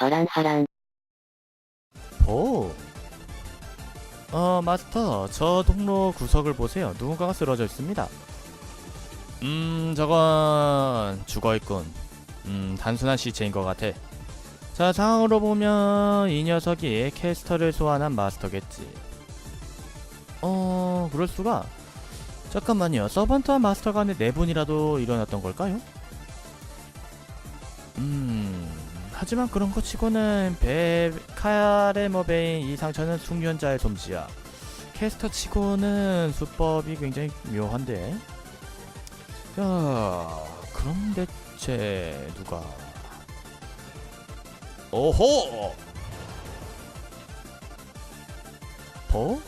하란 하란. 오. 어, 마스터, 저 통로 구석을 보세요. 누군가가 쓰러져 있습니다. 음, 저건 죽어있군. 음, 단순한 시체인 것 같아. 자, 상황으로 보면 이 녀석이 캐스터를 소환한 마스터겠지. 어, 그럴 수가. 잠깐만요. 서번트와 마스터 간의 내분이라도 일어났던 걸까요? 음, 하지만 그런 것 치고는 베 카레머베인 이 상처는 숙련자의 솜씨야. 캐스터 치고는 수법이 굉장히 묘한데. 야, 그럼 대체 누가? 오호! 어?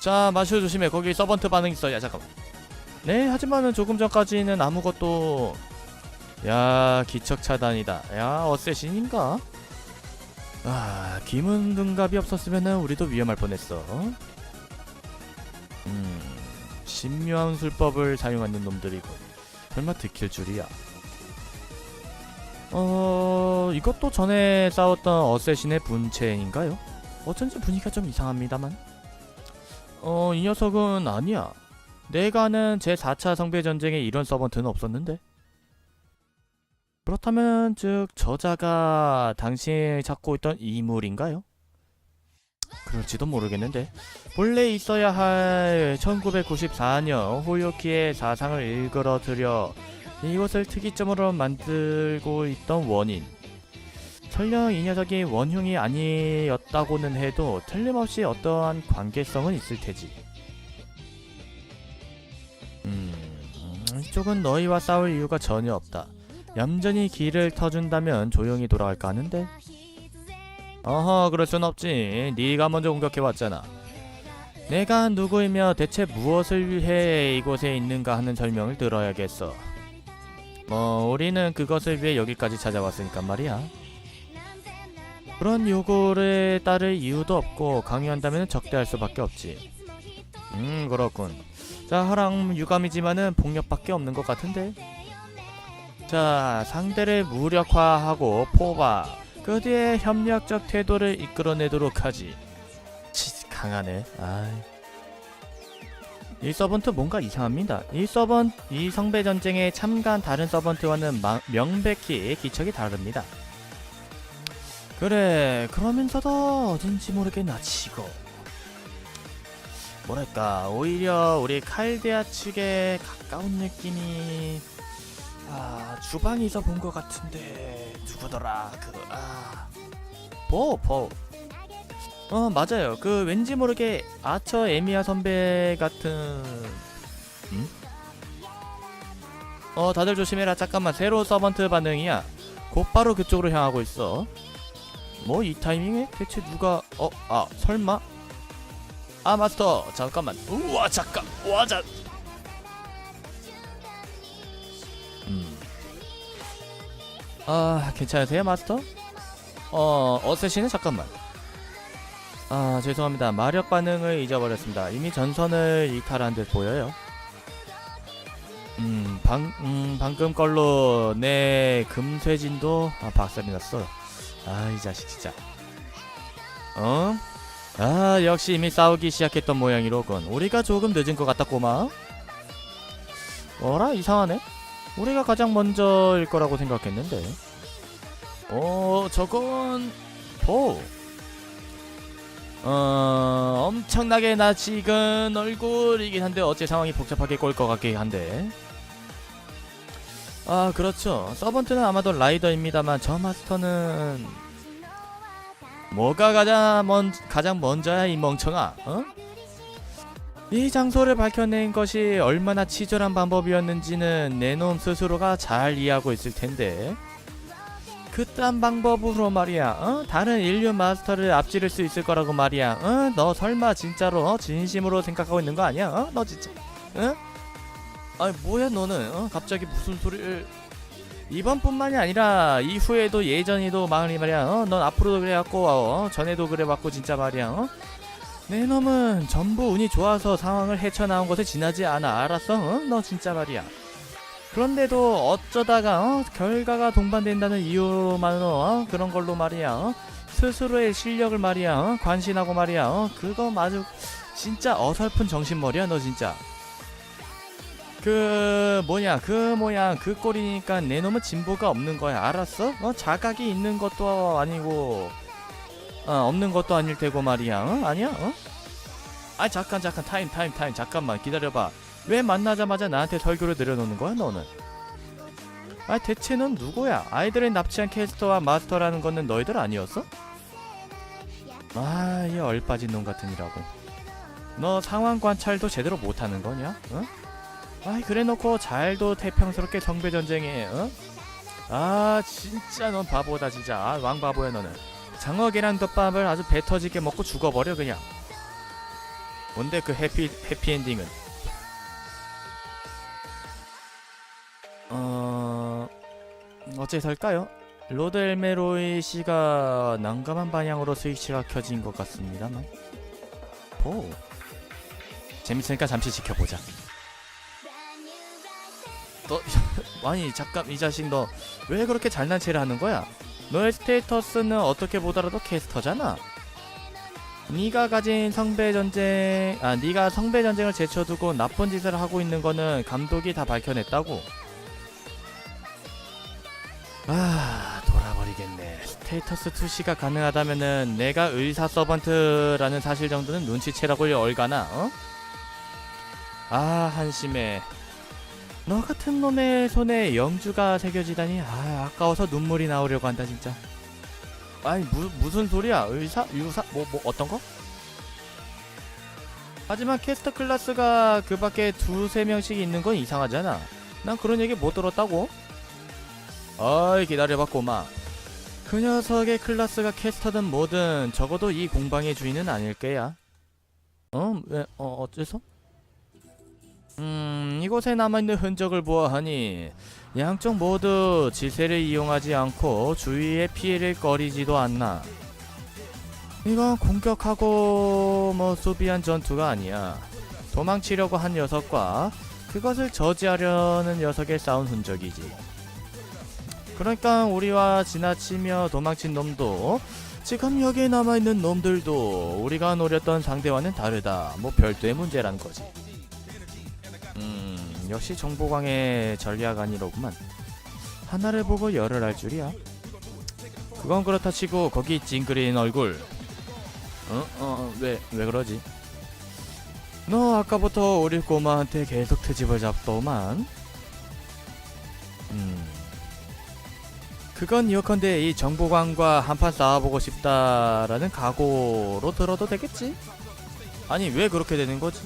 자, 마셔 조심해. 거기 서번트 반응 있어. 야, 잠깐만. 네, 하지만은 조금 전까지는 아무것도 야 기척 차단이다. 야 어쌔신인가? 아 기문 등갑이 없었으면은 우리도 위험할 뻔했어. 음 신묘한 술법을 사용하는 놈들이군. 설마 들킬 줄이야. 어 이것도 전에 싸웠던 어쌔신의 분체인가요? 어쩐지 분위기가 좀 이상합니다만. 어 이 녀석은 아니야. 내가 아는 제4차 성배 전쟁에 이런 서번트는 없었는데 그렇다면 즉 저자가 당신이 찾고 있던 이물인가요? 그럴지도 모르겠는데 본래 있어야 할 1994년 호요키의 사상을 일그러뜨려 이것을 특이점으로 만들고 있던 원인. 설령 이 녀석이 원흉이 아니었다고는 해도 틀림없이 어떠한 관계성은 있을 테지. 음 이쪽은 너희와 싸울 이유가 전혀 없다 얌전히 길을 터준다면 조용히 돌아갈까 하는데? 어허 그럴 순 없지. 네가 먼저 공격해왔잖아. 내가 누구이며 대체 무엇을 위해 이곳에 있는가 하는 설명을 들어야겠어. 뭐 우리는 그것을 위해 여기까지 찾아왔으니까 말이야. 그런 요구를 따를 이유도 없고 강요한다면 적대할 수밖에 없지. 음 그렇군. 자 허랑 유감이지만은 폭력밖에 없는 것 같은데 자, 상대를 무력화하고 포바. 그 뒤에 협력적 태도를 이끌어내도록 하지. 치, 강하네. 아이. 이 서번트 뭔가 이상합니다. 이 서번 이 성배 전쟁에 참가한 다른 서번트와는 마- 명백히 기척이 다릅니다. 그래, 그러면서도 어딘지 모르게 나치고. 뭐랄까, 오히려 우리 칼데아 측에 가까운 느낌이 아 주방에서 본 것 같은데 누구더라 그아보보. 어 맞아요. 그 왠지 모르게 아처 에미야 선배 같은 음? 어 다들 조심해라. 잠깐만. 새로 서번트 반응이야. 곧바로 그쪽으로 향하고 있어. 뭐 이 타이밍에 대체 누가 어 아 설마? 아 마스터. 잠깐만. 우와 잠깐. 와자 아, 괜찮으세요, 마스터? 어, 어쌔신은 잠깐만. 아, 죄송합니다. 마력 반응을 잊어버렸습니다. 이미 전선을 이탈한 듯 보여요. 음, 방, 음, 방금 걸로 내 금쇄진도 아, 박살이 났어. 아, 이 자식 진짜. 어? 아, 역시 이미 싸우기 시작했던 모양이로군. 우리가 조금 늦은 것 같다, 꼬마. 어라, 이상하네. 우리가 가장 먼저일 거라고 생각했는데. 어, 저건 보. 어, 엄청나게 낯익은 얼굴이긴 한데 어째 상황이 복잡하게 꼴 것 같긴 한데. 아, 그렇죠. 서번트는 아마도 라이더입니다만 저 마스터는 뭐가 가장 먼 가장 먼저야 이 멍청아. 어? 이 장소를 밝혀낸 것이 얼마나 치졸한 방법이었는지는 내놈 스스로가 잘 이해하고 있을 텐데 그딴 방법으로 말이야 어? 다른 인류 마스터를 앞지를 수 있을 거라고 말이야 어? 너 설마 진짜로 어? 진심으로 생각하고 있는 거 아니야? 어? 너 진짜 어? 아니 뭐야 너는 어? 갑자기 무슨 소리를 이번뿐만이 아니라 이후에도 예전에도 말이 말이야 어? 넌 앞으로도 그래갖고 어? 전에도 그래봤고 진짜 말이야 어? 내 놈은 전부 운이 좋아서 상황을 헤쳐나온 것에 지나지 않아 알았어? 어? 너 진짜 말이야 그런데도 어쩌다가 어? 결과가 동반된다는 이유만으로 어? 그런 걸로 말이야 어? 스스로의 실력을 말이야 어? 관신하고 말이야 어? 그거 마주 진짜 어설픈 정신머리야 너 진짜 그 뭐냐 그 모양 그 꼴이니까 내 놈은 진보가 없는 거야 알았어? 어 자각이 있는 것도 아니고 어 없는 것도 아닐 테고 말이야. 어? 아니야? 어? 아 잠깐 잠깐. 타임 타임 타임. 잠깐만. 기다려봐. 왜 만나자마자 나한테 설교를 내려놓는 거야 너는? 아 대체 넌 누구야? 아이들을 납치한 캐스터와 마스터라는 거는 너희들 아니었어? 아 이 얼빠진 놈 같으니라고. 너 상황 관찰도 제대로 못하는 거냐? 어? 아이 그래놓고 잘도 태평스럽게 성배 전쟁에 어? 아 진짜 넌 바보다 진짜. 아, 왕 바보야 너는 장어 계란 덮밥을 아주 배 터지게 먹고 죽어버려 그냥. 뭔데 그 해피 해피엔딩은? 어 어째서일까요? 로드 엘메로이 씨가 난감한 방향으로 스위치가 켜진 것 같습니다만. 보 재밌으니까 잠시 지켜보자. 너 아니 잠깐 이 자식 너 왜 그렇게 잘난 체를 하는 거야? 너의 스테이터스는 어떻게 보더라도 캐스터잖아. 네가 가진 성배 전쟁, 아 네가 성배 전쟁을 제쳐두고 나쁜 짓을 하고 있는 거는 감독이 다 밝혀냈다고. 아 돌아버리겠네. 스테이터스 투시가 가능하다면은 내가 의사 서번트라는 사실 정도는 눈치채라고 얼가나, 어? 아 한심해. 너 같은 놈의 손에 영주가 새겨지다니 아 아까워서 눈물이 나오려고 한다 진짜 아니 무, 무슨 소리야 의사 유사 뭐 뭐 어떤 거? 하지만 캐스터 클래스가 그 밖에 두세 명씩 있는 건 이상하잖아 난 그런 얘기 못 들었다고 어이 기다려봐 꼬마 그 녀석의 클래스가 캐스터든 뭐든 적어도 이 공방의 주인은 아닐 거야 어? 왜? 어 어째서? 음, 이곳에 남아있는 흔적을 보아하니 양쪽 모두 지세를 이용하지 않고 주위에 피해를 꺼리지도 않나. 이건 공격하고 뭐 수비한 전투가 아니야. 도망치려고 한 녀석과 그것을 저지하려는 녀석의 싸운 흔적이지. 그러니까 우리와 지나치며 도망친 놈도 지금 여기에 남아있는 놈들도 우리가 노렸던 상대와는 다르다. 뭐 별도의 문제란 거지. 음, 역시 정보광의 전략 아니로구만. 하나를 보고 열을 알 줄이야. 그건 그렇다 치고 거기 찡그린 얼굴. 어? 어, 왜, 왜 그러지? 너 아까부터 우리 꼬마한테 계속 트집을 잡더만. 음. 그건 이어컨대 이 정보광과 한판 싸워보고 싶다라는 각오로 들어도 되겠지? 아니 왜 그렇게 되는 거지?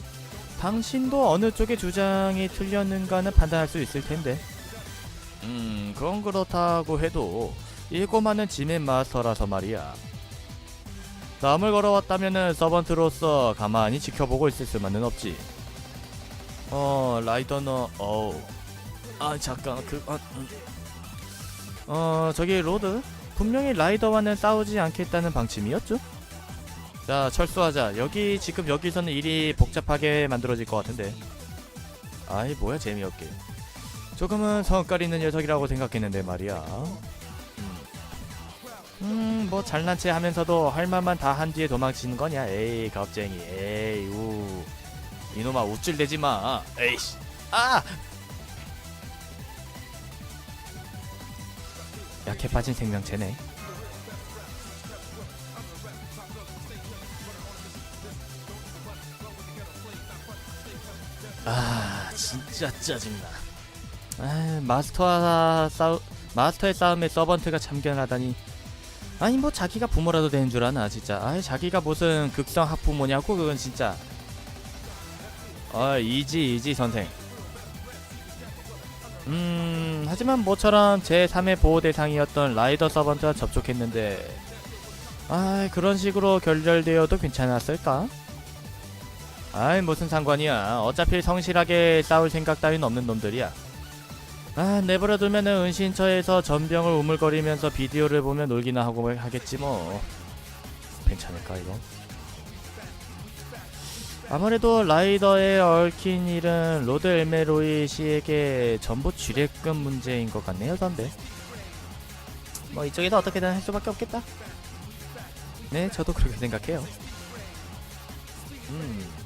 당신도 어느 쪽의 주장이 틀렸는가는 판단할 수 있을 텐데. 음, 그건 그렇다고 해도 이 꼬마는 지멘 마스터라서 말이야. 남을 걸어왔다면은 서번트로서 가만히 지켜보고 있을 수만은 없지. 어, 라이더너, 어우. 아, 잠깐, 그, 아, 음. 어, 저기 로드. 분명히 라이더와는 싸우지 않겠다는 방침이었죠? 자 철수하자. 여기 지금 여기서는 일이 복잡하게 만들어질 것 같은데. 아이 뭐야 재미없게. 조금은 성깔 있는 녀석이라고 생각했는데 말이야. 음 뭐 잘난 체 하면서도 할 말만 다 한 뒤에 도망치는 거냐? 에이 겁쟁이. 에이 우. 이놈아 우쭐대지 마. 에이씨. 아! 약해 빠진 생명체네 아 진짜 짜증나. 아 마스터와 싸우 마스터의 싸움에 서번트가 참견하다니. 아니 뭐 자기가 부모라도 되는 줄 아나 진짜. 아 자기가 무슨 극성 학부모냐고 그건 진짜. 아 이지 이지 선생. 음 하지만 모처럼 제3의 보호 대상이었던 라이더 서번트와 접촉했는데. 아 그런 식으로 결렬되어도 괜찮았을까? 아이 무슨 상관이야. 어차피 성실하게 싸울 생각 따윈 없는 놈들이야. 아 내버려두면은 은신처에서 전병을 우물거리면서 비디오를 보며 놀기나 하고 하겠지 뭐. 괜찮을까 이거? 아무래도 라이더에 얽힌 일은 로드 엘메로이 씨에게 전부 쥐레끈 문제인 것 같네요 선배. 뭐 이쪽에서 어떻게든 할 수밖에 없겠다. 네 저도 그렇게 생각해요. 음.